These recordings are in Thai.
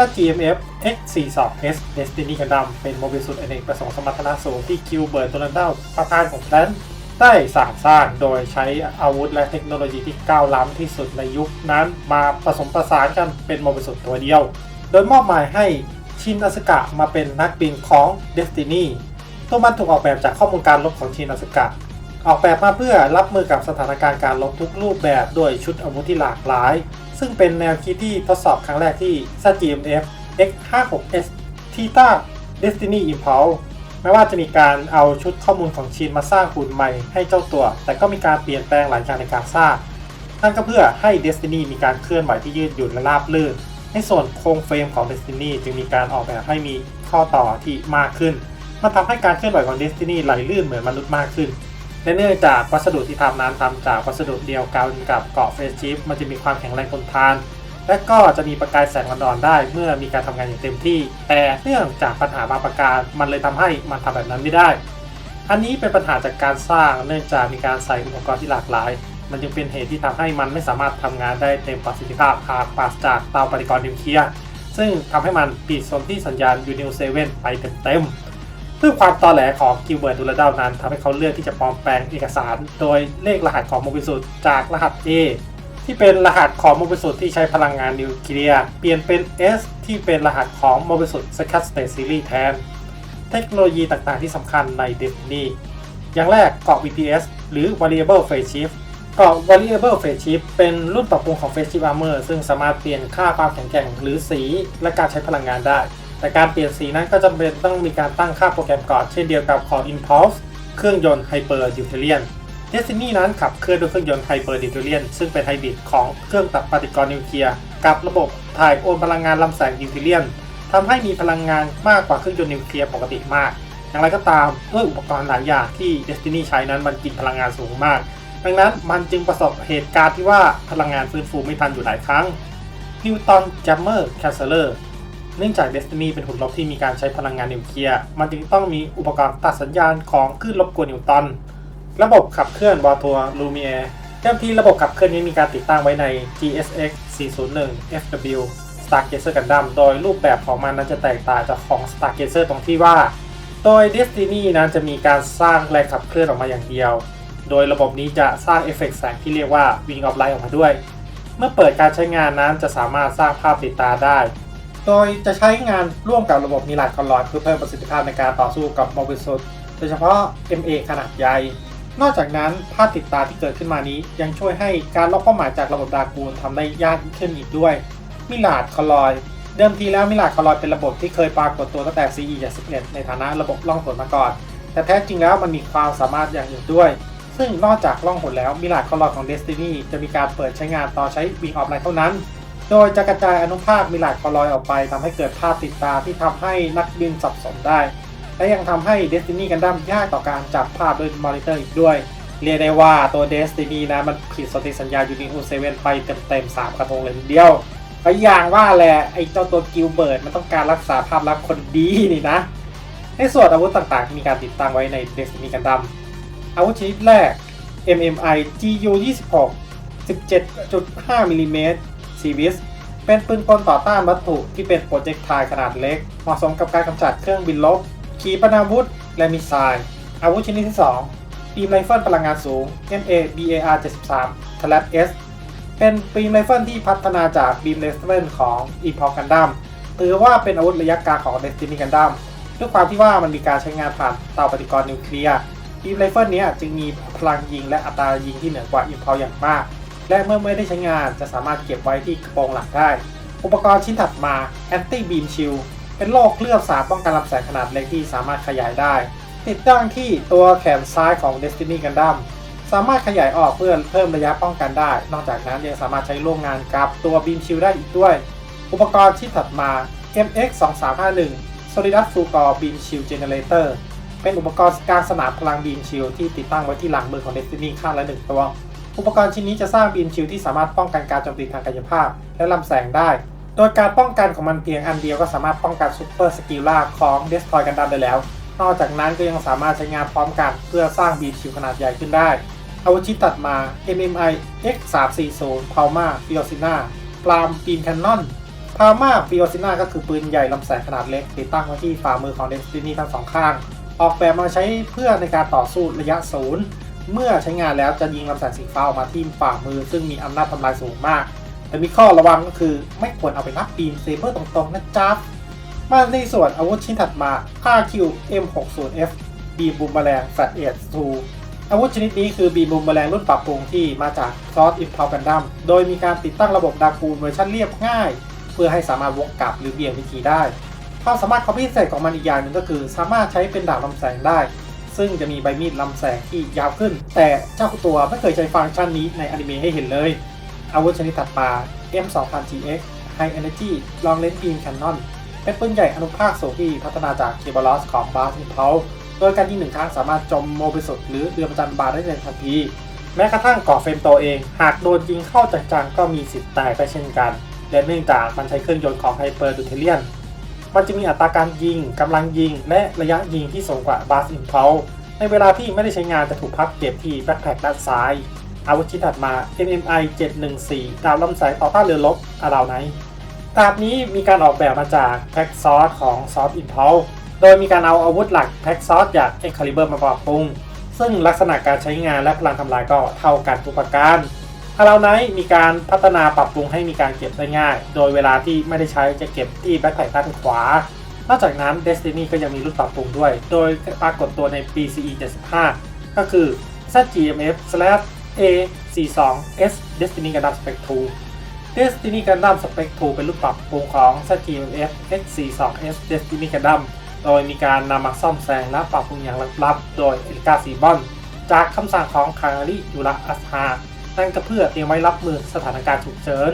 ZGMF X42S Destiny Gundam เป็นโมบิลสุดอเนกประสงค์สมรรถนะสูงที่คิวเบิร์ตโดนัลด์ประธานของแดนได้สร้างสร้างโดยใช้อาวุธและเทคโนโลยีที่ก้าวล้ำที่สุดในยุคนั้นมาผสมผสานกันเป็นโมบิลสุดตัวเดียว โดยมอบหมายให้ชินอาสกะมาเป็นนักบินของ Destiny ตัวมันถูกออกแบบจากข้อมูลการลบของชินอาสกะออกแบบมาเพื่อรับมือกับสถานการณ์การลบทุกรูปแบบด้วยชุดอาวุธที่หลากหลาย ซึ่งเป็นแนวคิดที่ทดสอบครั้งแรกที่ ZGMF X56S Theta Destiny Impulse แม้ว่าจะมีการเอาชุดข้อมูลของชินมาสร้างหุ่นใหม่ให้เจ้าตัว แต่ก็มีการเปลี่ยนแปลงหลายอย่างในการสร้าง นั่นก็เพื่อให้ Destiny มีการเคลื่อนไหวที่ยืดหยุ่นและราบรื่น ในส่วนโครงเฟรมของ Destiny จึงมีการออกแบบให้มีข้อต่อที่มากขึ้น มันทำให้การเคลื่อนไหวของ Destiny ไหลลื่นเหมือนมนุษย์มากขึ้น เนื่องจากวัสดุที่ทำนั้นทำจากวัสดุเดียวกันกับเกาะเฟสชิฟมันจะมีความแข็งแรงทนทาน และก็จะมีประกายแสงอ่อนได้เมื่อมีการทำงานอย่างเต็มที่ แต่เนื่องจากปัญหาบางประการมันเลยทำให้มันทำแบบนั้นไม่ได้ อันนี้เป็นปัญหาจากการสร้างเนื่องจากมีการใส่อุปกรณ์ที่หลากหลาย มันจึงเป็นเหตุที่ทำให้มันไม่สามารถทำงานได้เต็มประสิทธิภาพหากปราศจากเตาปฏิกรณ์นิวเคลียร์ซึ่งทำให้มันปิดโซนที่สัญญาณยูนิวเซเว่นไปเต็มๆ เพื่อความตอแหลของกิลเบิร์ตดูลาดานั้นทำให้เขาเลือกที่จะปลอมแปลงเอกสาร โดยเลขรหัสของโมบิสุดจากรหัส A ที่เป็นรหัสของโมบิสุดที่ใช้พลังงานนิวเคลียร์เปลี่ยนเป็น S ที่เป็นรหัสของโมบิสุด Second State Series แทน เทคโนโลยีต่างๆที่สำคัญใน Destiny อย่างแรกเกาะ VPS หรือ Variable Phase Shift เกาะ Variable Phase Shift เป็นรุ่นปรับปรุงของ Phase Shift Armor ซึ่งสามารถเปลี่ยนค่าความแข็งแกร่งหรือสีและการใช้พลังงานได้ แต่การเปลี่ยนสีนั้นก็จำเป็นต้องมีการตั้งค่าโปรแกรมก่อน เช่นเดียวกับของ Impulse เครื่องยนต์ Hyper Deuterium Destiny นั้นขับเคลื่อนด้วยเครื่องยนต์ Hyper Deuterium ซึ่งเป็นไฮบริดของเครื่องตัดปฏิกรณ์นิวเคลียร์กับระบบถ่ายโอนพลังงานลำแสงดิวเทเลียนทำให้มีพลังงานมากกว่าเครื่องยนต์นิวเคลียร์ปกติมาก อย่างไรก็ตามด้วยอุปกรณ์หลายอย่างที่ Destiny ใช้นั้นมันกินพลังงานสูงมาก ดังนั้นมันจึงประสบเหตุการณ์ที่ว่าพลังงานฟื้นฟูไม่ทันอยู่หลายครั้ง Newton Jammer Canceller เนื่องจาก Destiny เป็นหุ่นรบที่มีการใช้พลังงานนิวเคลียร์ มันจึงต้องมีอุปกรณ์ตัดสัญญาณของคลื่นรบกวนนิวตัน ระบบขับเคลื่อนวาทัวลูเมียเริ่มที่ระบบขับเคลื่อนนี้มีการติดตั้งไว้ใน GSX 401 FW Stargazer Gundam โดยรูปแบบของมันนั้นจะแตกต่างจากของ Stargazer ตรงที่ว่า โดย Destiny นั้นจะมีการสร้างแรงขับเคลื่อนออกมาอย่างเดียว โดยระบบนี้จะสร้างเอฟเฟกต์แสงที่เรียกว่า Wing of Light ออกมาด้วย เมื่อเปิดการใช้งานนั้นจะสามารถสร้างภาพติดตาได้ โดยจะใช้งานร่วมกับระบบมิลาดคอลลอยเพื่อเพิ่มประสิทธิภาพในการต่อสู้กับโมบิสุดโดยเฉพาะ MA ขนาดใหญ่ นอกจากนั้นภาพติดตาที่เกิดขึ้นมานี้ ยังช่วยให้การล็อกเป้าหมายจากระบบดากูลทำได้ยากขึ้นอีกด้วยมิลาดคอลลอย เดิมทีแล้วมิลาดคอลลอยเป็นระบบที่เคยปรากฏตัวตั้งแต่ CE 71ในฐานะระบบล่องหนมาก่อน แต่แท้จริงแล้วมันมีความสามารถอย่างอื่นด้วย ซึ่งนอกจากล่องหนแล้วมิลาดคอลลอยของ Destiny จะมีการเปิดใช้งานต่อใช้ Wing of Light เท่านั้น โดยจะกระจายอนุภาคมิลาดคอลอยออกไปทำให้เกิดภาพติดตาที่ทำให้นักบินสับสนได้ และยังทำให้ Destiny Gundam ยากต่อการจับภาพด้วยมอนิเตอร์อีกด้วย เรียกได้ว่าตัว Destiny นะมันผิดสนธิสัญญายูนิโอเซเว่นไปเต็มๆ3กระทงเลยทีเดียวก็อย่างว่าแหละไอ้เจ้าตัวกิลเบิร์ตมันต้องการรักษาภาพลักษณ์คนดีนี่นะ ในส่วนอาวุธต่างๆ มีการติดตั้งไว้ใน Destiny Gundam อาวุธชนิดแรก MMI GU 26 17.5มิลลิเมตร Series เป็นปืนกลต่อต้านวัตถุที่เป็นโปรเจกต์ไทขนาดเล็ก เหมาะสมกับการกำจัดเครื่องบินลบ ขีปนาวุธ และมิสไซล์ อาวุธชนิดที่ 2 ปีมไรเฟิลพลังงานสูง MA BAR 73 t l a p S เป็นปีมไรเฟิลที่พัฒนาจากบีมไรเฟิลของ e p o c Gundam ถือว่าเป็นอาวุธระยะกลางของ Destiny Gundam ด้วยความที่ว่ามันมีการใช้งานผ่านเตาปฏิกรณ์นิวเคลียร์บีมไรเฟิลนี้จึงมีพลังยิงและอัตรายิงที่เหนือกว่า e p o c อย่างมาก และเมื่อไม่ได้ใช้งานจะสามารถเก็บไว้ที่กระโปรงหลังได้ อุปกรณ์ชิ้นถัดมา Anti Beam Shield เป็นโลกเคลือบสารป้องกันลำแสงขนาดเล็กที่สามารถขยายได้ ติดตั้งที่ตัวแขนซ้ายของ Destiny Gundam สามารถขยายออกเพื่อเพิ่มระยะป้องกันได้ นอกจากนั้นยังสามารถใช้ร่วมงานกับตัว Beam Shield ได้อีกด้วย อุปกรณ์ชิ้นถัดมา MX 2351 Solidus Full Core Beam Shield Generator เป็นอุปกรณ์การสนามพลัง Beam Shield ที่ติดตั้งไว้ที่หลังมือของ Destiny ข้างละหนึ่งตัว อุปกรณ์ชิ้นนี้จะสร้างบีมชิลที่สามารถป้องกันการโจมตีทางกายภาพ และลำแสงได้ โดยการป้องกันของมันเพียงอันเดียวก็สามารถป้องกันซูเปอร์สกิลล่าของเดสทอยกันดัมได้แล้ว นอกจากนั้นก็ยังสามารถใช้งานพร้อมกันเพื่อสร้างบีมชิลขนาดใหญ่ขึ้นได้อาวุธชิ้นตัดมา MMI X340 Palma f i o s i n a ปลามปีนแคนนอนพาม่าฟิโอซิน่าก็คือปืนใหญ่ลำแสงขนาดเล็ก ติดตั้งไว้ที่ฝ่ามือของเดสตินีทั้งสองข้าง ออกแบบมาใช้เพื่อในการต่อสู้ระยะศูนย์ เมื่อใช้งานแล้วจะยิงลำแสงสีฟ้าออกมาที่ฝ่ามือ ซึ่งมีอำนาจทำลายสูงมาก แต่มีข้อระวังก็คือไม่ควรเอาไปรับบีมเซเบอร์ตรงๆนะจ๊ะมาในส่วนอาวุธชิ้นถัดมา 5Q M60F บีมบูมแมลงแฟตเอ็ดส2อาวุธชนิดนี้คือบีมบูมแมลงรุ่นปรับปรุงที่มาจากซอสอินพาวกันดัมโดยมีการติดตั้งระบบดากูลเวอร์ชันเรียบง่าย เพื่อให้สามารถวกกลับหรือเบี่ยงวิธีได้ความสามารถของพิเศษของมันอีกอย่างหนึ่งก็คือ สามารถใช้เป็นดาบลำแสงได้ ซึ่งจะมีใบมีดลำแสงที่ยาวขึ้น แต่เจ้าตัวไม่เคยใช้ฟังก์ชันนี้ในอนิเมะให้เห็นเลย อาวุธชนิดถัดมา M2000GX High Energy Long Range Beam Cannon เป็นปืนใหญ่อนุภาคสูงที่พัฒนาจากเคเบลอสของ b a s i m p u l โดยการยิงหนึ่งครั้งสามารถจมโมไปสุดหรือเรือประจันบานได้ในทันที แม้กระทั่งก่อเฟรมตัวเอง หากโดนยิงเข้าจังๆก็มีสิทธิ์แตกได้เช่นกันและเนื่องจากมันใช้เครื่องยนต์ของไฮเปอร์ดูเทเลียน มันจะมีอัตราการยิงกำลังยิง และระยะยิงที่สูงกว่า b a s i m p u l ในเวลาที่ไม่ได้ใช้งานจะถูกพับเก็บที่แบ็คแพคด้านซ้าย อาวุธชิ้นถัดมา MMI 714 ดาวลำแสงต่อต้านเรือรบอาราวไนดาบนี้มีการออกแบบมาจากแพ็กซอสของซอสอิน l ลโดยมีการเอาอาวุธหลักแพ็กซอสจาก Excalibur มาปรับปรุง ซึ่งลักษณะการใช้งานและพลังทำลายก็เท่ากันทุกประการ อาราไนมีการพัฒนาปรับปรุงให้มีการเก็บได้ง่าย โดยเวลาที่ไม่ได้ใช้จะเก็บที่แบ็คแพ็คด้านขวา นอกจากนั้น Destiny ก็ยังมีรุ่นปรับปรุงด้วย โดยปรากฏตัวใน PCE 75 ก็คือ ZGMF A42S Destiny Gundam Spec 2 Destiny Gundam Spec 2 เป็นรุ่นปรับปรุงของ ZGMF X42S Destiny Gundam โดยมีการนำมาซ่อมแซงและปรับปรุงอย่างลับๆโดยเอลิกาซีบอน จากคำสั่งของคาราริยูระอัสฮา นั่นก็เพื่อเตรียมไว้รับมือสถานการณ์ฉุกเฉิน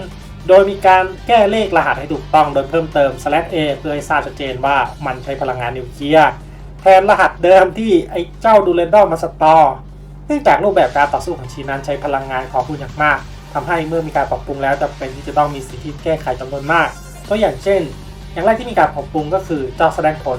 โดยมีการแก้เลขรหัสให้ถูกต้องโดยเพิ่มเติม /a เพื่อให้ทราบชัดเจนว่ามันใช้พลังงานนิวเคลียร์แทนรหัสเดิมที่ไอ้เจ้าดูเรนดอมมาสตอร์เนื่องจากรูปแบบการต่อสู้ของชีนั้นใช้พลังงานของคุณอย่างมากทำให้เมื่อมีการปรับปรุงแล้วจะเป็นที่จะต้องมีสิ่งที่แก้ไขจำนวนมาก ตัวอย่างเช่น อย่างแรกที่มีการปรับปรุงก็คือจอแสดงผล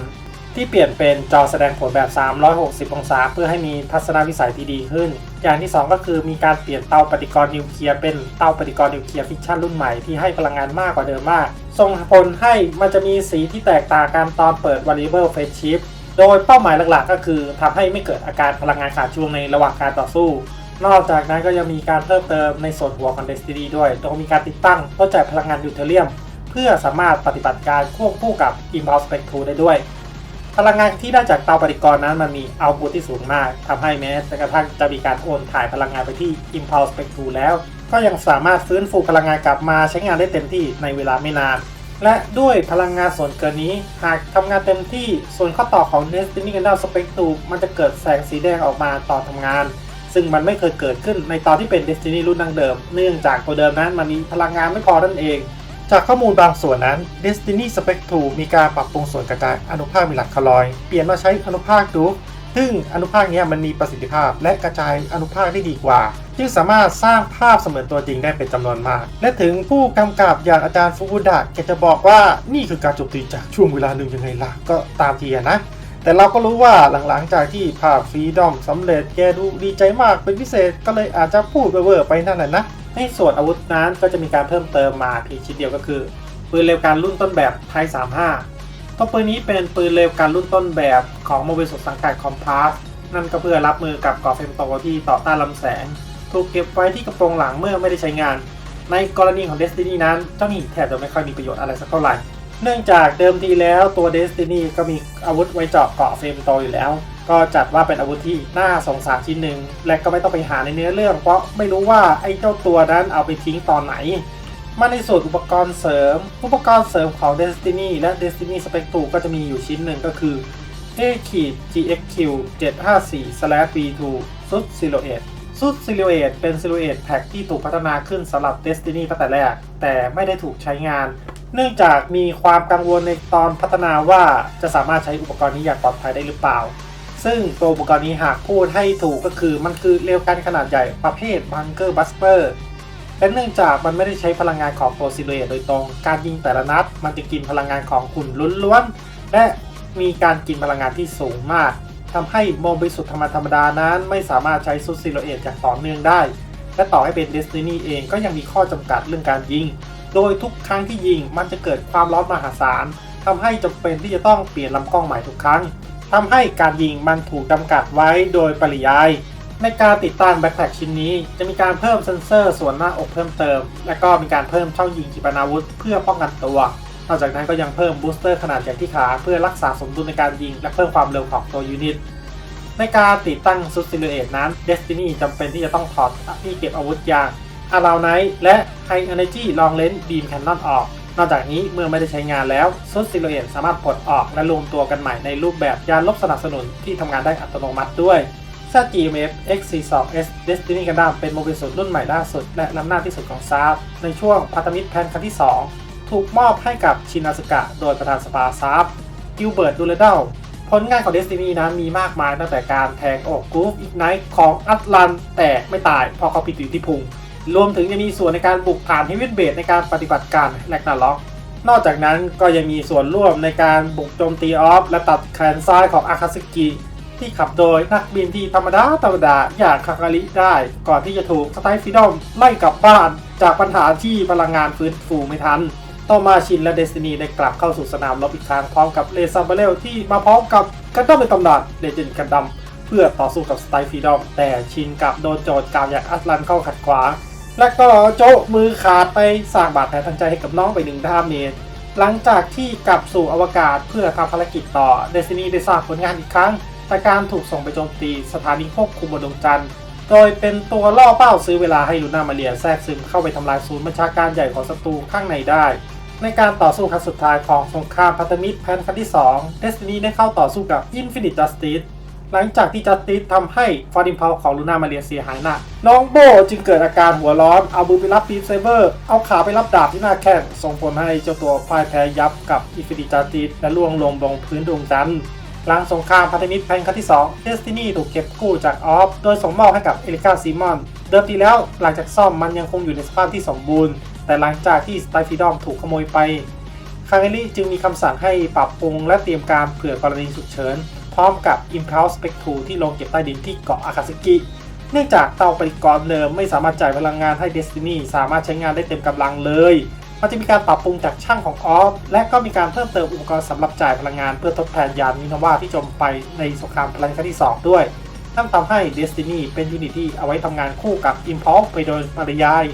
ที่เปลี่ยนเป็นจอแสดงผลแบบ 360 องศา เพื่อให้มีทัศนวิสัยที่ดีขึ้น อย่างที่ 2 ก็คือมีการเปลี่ยนเตาปฏิกรณ์นิวเคลียร์เป็นเตาปฏิกรณ์นิวเคลียร์ฟิชชั่นรุ่นใหม่ที่ให้พลังงานมากกว่าเดิมมากส่งผลให้มันจะมีสีที่แตกต่างกันตอนเปิด variable phase shift โดยเป้าหมายหลักๆ ก็คือทำให้ไม่เกิดอาการพลังงานขาดช่วงในระหว่างการต่อสู้ นอกจากนั้นก็ยังมีการเพิ่มเติมในส่วนหัวของ Destiny ด้วย โดยมีการติดตั้งตัวจ่ายพลังงานยูเทเรียม เพื่อสามารถปฏิบัติการควบคู่กับ Impulse Spec 2ได้ด้วย พลังงานที่ได้จากเตาปฏิกรณ์นั้นมันมีเอาพุตที่สูงมากทำให้แม้กระทั่งจะมีการโอนถ่ายพลังงานไปที่ Impulse Spec 2แล้ว ก็ยังสามารถฟื้นฟูพลังงานกลับมาใช้งานได้เต็มที่ในเวลาไม่นาน และด้วยพลังงานส่วนเกินนี้ หากทำงานเต็มที่ส่วนข้อต่อของ Destiny Gundam Spectrum มันจะเกิดแสงสีแดงออกมาตอนทำงาน ซึ่งมันไม่เคยเกิดขึ้นในตอนที่เป็น Destiny รุ่นดังเดิม เนื่องจากตัวเดิมนั้นมันมีพลังงานไม่พอนั่นเอง จากข้อมูลบางส่วนนั้น Destiny Spec 2 มีการปรับปรุงส่วนกระจายอนุภาคมิลักคลอย เปลี่ยนมาใช้อนุภาคดูซึ่งอนุภาคเนี้ยมันมีประสิทธิภาพและกระจายอนุภาคได้ดีกว่า จึงสามารถสร้างภาพเสมือนตัวจริงได้เป็นจำนวนมาก และถึงผู้กำกับอย่างอาจารย์ฟุกุดะแกจะบอกว่านี่คือการจมตีจากช่วงเวลาหนึ่งยังไงล่ะก็ตามทีนะ แต่เราก็รู้ว่าหลังๆจากที่ภาพฟรีดอมสำเร็จแกดูดีใจมากเป็นพิเศษก็เลยอาจจะพูดเวอร์ไปนั่นแหละนะ ในส่วนอาวุธนั้นก็จะมีการเพิ่มเติมมาเพียงชิ้นเดียวก็คือปืนเร็วการรุ่นต้นแบบไท35ตัวปืนนี้เป็นปืนเร็วการรุ่นต้นแบบของโมบิลสุดสังกัดคอมพาสนั่นก็เพื่อรับมือกับกรอบเฟมโตที่ต่อต้านลำแสง ถูกเก็บไว้ที่กระโปรงหลังเมื่อไม่ได้ใช้งาน ในกรณีของเดสตินีนั้นเจ้าหนี้แทบจะไม่ค่อยมีประโยชน์อะไรสักเท่าไหร่ เนื่องจากเดิมทีแล้วตัว Destiny ก็มีอาวุธไว้เจาะเกาะเฟรมโตอยู่แล้ว ก็จัดว่าเป็นอาวุธที่น่าสงสารชิ้นหนึ่งและก็ไม่ต้องไปหาในเนื้อเรื่อง เพราะไม่รู้ว่าไอ้เจ้าตัวนั้นเอาไปทิ้งตอนไหน มาในส่วนอุปกรณ์เสริม อุปกรณ์เสริมของ Destiny และ Destiny s p e c t r ก็จะมีอยู่ชิ้นหนึ่งก็คือ A ขีด GXQ 754 B2 ซุดซิลูเอตซุดซิลูเอตเป็นซิลูเอตแพ็กที่ถูกพัฒนาขึ้นสำหรับ Destiny ตั้งแต่แรก แต่ไม่ได้ถูกใช้งาน เนื่องจากมีความกังวลในตอนพัฒนาว่าจะสามารถใช้อุปกรณ์นี้อย่างปลอดภัยได้หรือเปล่า ซึ่งตัวอุปกรณ์นี้หากพูดให้ถูกก็คือมันคือเร็วกันขนาดใหญ่ประเภทบังเกอร์บัสเตอร์และเนื่องจากมันไม่ได้ใช้พลังงานของตัวซิลูเอตโดยตรง การยิงแต่ละนัด มันจะกินพลังงานของขุ่นล้วนๆ และมีการกินพลังงานที่สูงมากทำให้โมบิสุดธรรมธรรมดานั้นไม่สามารถใช้ซุดซิลูเอตอย่างต่อเนื่องได้ และต่อให้เป็นเดสตินีเองก็ยังมีข้อจำกัดเรื่องการยิง โดยทุกครั้งที่ยิงมันจะเกิดความร้อนมหาศาลทำให้จำเป็นที่จะต้องเปลี่ยนลำกล้องใหม่ทุกครั้งทำให้การยิงมันถูกจำกัดไว้โดยปริยาย ในการติดตั้งแบ็คแพคชิ้นนี้ จะมีการเพิ่มเซ็นเซอร์ส่วนหน้าอกเพิ่มเติม และก็มีการเพิ่มช่องยิงขีปนาวุธเพื่อป้องกันตัวนอกจากนั้นก็ยังเพิ่มบูสเตอร์ขนาดใหญ่ที่ขาเพื่อรักษาสมดุลในการยิง และเพิ่มความเร็วของตัวยูนิตในการติดตั้งซุดซิลูเอตนั้น Destiny จำเป็นที่จะต้องถอดที่เก็บอาวุธยาง a r o u n d Night และ High Energy Long Range Beam Cannon ออก นอกจากนี้เมื่อไม่ได้ใช้งานแล้วซุดซิลูเอตสามารถปลดออกและรวมตัวกันใหม่ในรูปแบบยานลบสนับสนุนที่ทำงานได้อัตโนมัติด้วยซา GMF X42S Destiny Gundam เป็นโมบิลสุดรุ่นใหม่ล่าสุด และล้ำหน้าที่สุดของซาร์ในช่วงพันธมิตรแพนครั้งที่ 2 ถูกมอบให้กับชินาสกะโดยประธานสภาซาร์กิลเบิร์ตดูเลเดลผลงานของ Destiny นั้นมีมากมายตั้งแต่การแทงอกกรูฟอีกไนท์ของอัตลันแต่ไม่ตายเพราะเขาปิดอยู่ที่พุง รวมถึงยังมีส่วนในการบุกผ่านเฮเวนเบดในการปฏิบัติการแลกนาล็อก นอกจากนั้นก็ยังมีส่วนร่วมในการบุกโจมตีออฟ และตัดแขนซ้ายของอาคาซึกิที่ขับโดยนักบินที่ธรรมดาธรรมดาอย่างคาคาริได้ ก่อนที่จะถูกสไตฟิดอมไล่กลับบ้านจากปัญหาที่พลังงานฟื้นฟูไม่ทัน ต่อมาชินและเดสตินีได้กลับเข้าสู่สนามรบอีกครั้งพร้อมกับเลซาเบเลลที่มาพร้อมกับกันดั้มในตำนานเลเจนกันดัมเพื่อต่อสู้กับสไตฟิดอมแต่ชินกลับโดนโจทย์กาวอย่างอัตลันเข้าขัดขวาง และก็โจมือขาดไปสร้างบาดแผลทางใจให้กับน้องไปหนึ่งดาเมจหลังจากที่กลับสู่อวกาศเพื่อทำภารกิจต่อเดซินีได้สร้างผลงานอีกครั้งแต่การถูกส่งไปโจมตีสถานีควบคุมบนดวงจันทร์โดยเป็นตัวล่อเป้าซื้อเวลาให้ลูน่ามาเรียแทรกซึมเข้าไปทำลายศูนย์บัญชาการใหญ่ของศัตรูข้างในได้ ในการต่อสู้ครั้งสุดท้ายของสงครามพันธมิตรแพนครั้งที่2 Destiny ได้เข้าต่อสู้กับ Infinite Justice หลังจากที่จัสติสทำให้ฟอร์ดิมพาวของลูน่ามาเรียเสียหายหนัก น้องโบจึงเกิดอาการหัวร้อน เอามือไปรับปีเซเบอร์ เอาขาไปรับดาบที่หน้าแข้งส่งผลให้เจ้าตัวพ่ายแพ้ยับกับอิฟิดิจัสติสและล่วงลงบนพื้นดวงจันทร์หลังสงครามพันธมิตรแพนครั้งที่2 Destiny ถูกเก็บกู้จากออฟ โดยส่งมอบให้กับเอลิกาซีมอน เดิมทีแล้วหลังจากซ่อมมันยังคงอยู่ในสภาพที่สมบูรณ์ แต่หลังจากที่สไตฟิดอมถูกขโมยไปคางเอลี่จึงมีคำสั่งให้ปรับปรุงและเตรียมการเผื่อกรณีฉุกเฉิน ร้อมกับ Impulse Spec 2ที่ลงเก็บใต้ดินที่เกาะอาคาซึกิ เนื่องจากเตาปฏิกรณ์เดิมไม่สามารถจ่ายพลังงานให้ Destiny สามารถใช้งานได้เต็มกำลังเลย มันจะมีการปรับปรุงจากช่างของออฟ และก็มีการเพิ่มเติมอุปกรณ์สำหรับจ่ายพลังงานเพื่อทดแทนยานมินาวาที่จมไปในสงครามพลังครั้งที่ 2 ด้วยนั่นทำให้ Destiny เป็นยูนิตที่เอาไว้ทำงานคู่กับ Impulse ไปโดยปริยาย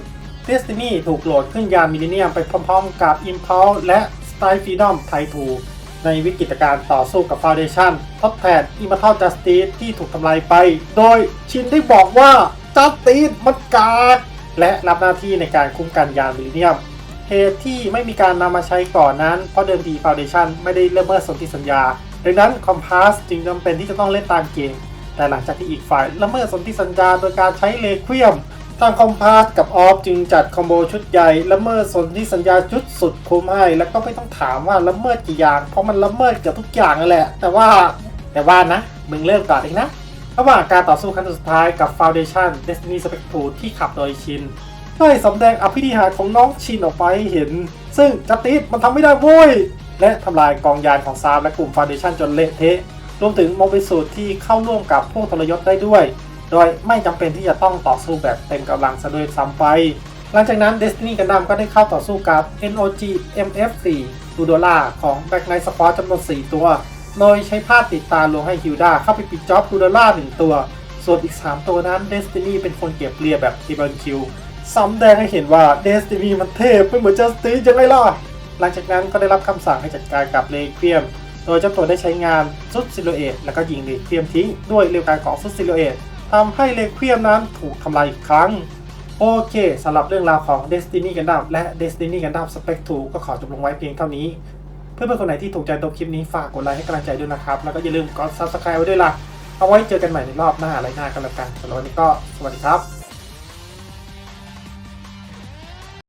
Destiny ถูกโหลดขึ้นยานมิลเลนเนียมไปพร้อมๆ กับ Impulse และ Style Freedom Type 2 ในวิกฤตการณ์ต่อสู้กับ Foundation ทดแทน Immortal Justice ที่ถูกทำลายไป โดยชินได้บอกว่า Justice มันกากและรับหน้าที่ในการคุ้มกันยานมิลเนียมเหตุที่ไม่มีการนำมาใช้ก่อนนั้น เพราะเดิมที Foundation ไม่ได้ละเมิดสนธิสัญญา ดังนั้น Compass จึงจำเป็นที่จะต้องเล่นตามเกมแต่หลังจากที่อีกฝ่ายละเมิดสนธิสัญญาโดยการใช้เลควียม ทางคอมพาสกับออฟจึงจัดคอมโบชุดใหญ่ละเมิดสนธิสัญญาชุดสุดคุ้มให้ แล้วก็ไม่ต้องถามว่าละเมิดกี่อย่าง เพราะมันละเมิดเกือบทุกอย่างนั่นแหละ แต่ว่าแต่ว่านะ มึงเริ่มก่อนเองนะ ระหว่างการต่อสู้ครั้งสุดท้ายกับ Foundation Destiny Spec 2ที่ขับโดยชินได้สำแดงอภินิหารของน้องชินออกไปให้เห็น ซึ่งจัติสมันทำไม่ได้โว้ย และทำลายกองยานของซามและกลุ่ม Foundation จนเละเทะ รวมถึงโมบิสูตรที่เข้าร่วมกับพวกทรยศได้ด้วย โดยไม่จำเป็นที่จะต้องต่อสู้แบบเต็มกำลังซะด้วยซ้ำไป หลังจากนั้น Destiny Gundam ก็ได้เข้าต่อสู้กับ NOG MF4 ดูโดล่าของ Black Knight Squad จำนวน 4 ตัว โดยใช้ภาพติดตาลวงให้ฮิวดาเข้าไปปิดจ็อบดูโดล่า1 ตัว ส่วนอีก 3 ตัวนั้น Destiny เป็นคนเก็บเรียแบบ t ิ b บิลคิวซ้ำแดงให้เห็นว่า Destiny มันเทพไม่เหมือน Justice ยังไงล่ะ หลังจากนั้นก็ได้รับคำสั่งให้จัดการกับเลเคียมโดยเจ้าตัวได้ใช้งานซุดซิโลเอตแล้วก็ยิงเลเคียมทิ้งด้วยเร็วการของซุดซิโลเอต ทำให้เลคเวียมนั้นถูกทำลายอีกครั้ง โอเคสำหรับเรื่องราวของ Destiny Gundam และ Destiny Gundam Spec 2 ก็ขอจบลงไว้เพียงเท่านี้ เพื่อนๆคนไหนที่ถูกใจตัวคลิปนี้ฝากกดไลค์ให้กำลังใจด้วยนะครับ แล้วก็อย่าลืมกด Subscribe ไว้ด้วยล่ะ เอาไว้เจอกันใหม่ในรอบหน้าอะไรหน้ากันแล้วกันสำหรับวันนี้ก็สวัสดีครับ